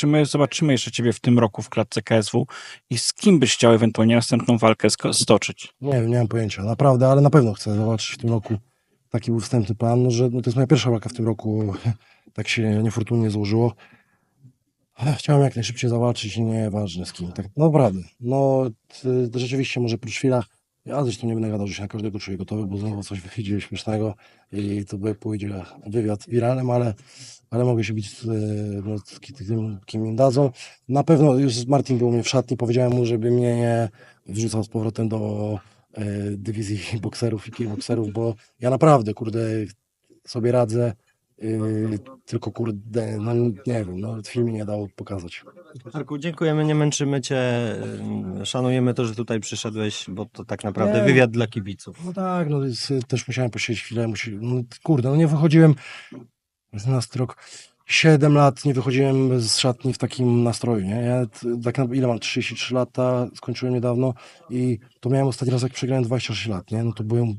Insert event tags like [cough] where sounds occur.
czy my zobaczymy jeszcze ciebie w tym roku w klatce KSW i z kim byś chciał ewentualnie następną walkę stoczyć? Nie wiem, nie mam pojęcia, naprawdę, ale na pewno chcę zobaczyć w tym roku. Taki był wstępny plan, no, że no, to jest moja pierwsza walka w tym roku. [laughs] Tak się niefortunnie złożyło. Chciałem jak najszybciej zobaczyć, nieważne z kim. Tak naprawdę. No, t- rzeczywiście może prócz chwila. Ja zresztą nie będę gadał, że się na każdego czuję gotowy, bo znowu coś [laughs] wyjdzie śmiesznego i to by pójdzie wywiad wiralem, ale, ale mogę się bić z, e, no, z tym, kim mi dadzą. Na pewno już Martin był u mnie w szatni, powiedziałem mu, żeby mnie nie wrzucał z powrotem do e, dywizji [laughs] bokserów i kickbokserów, bo ja naprawdę, kurde, sobie radzę, yy, tylko kurde, no nie wiem, no film nie dał pokazać. Arku, dziękujemy, nie męczymy cię. ym, Szanujemy to, że tutaj przyszedłeś, bo to tak naprawdę Nie. wywiad dla kibiców. No tak, no też musiałem posiedzieć chwilę, musi, no, kurde, no nie wychodziłem, 11 rok, 7 lat nie wychodziłem z szatni w takim nastroju, nie? Ja tak na, ile mam, 33 lata, skończyłem niedawno i to miałem ostatni raz, jak przegrałem 26 lat, nie? No to byłem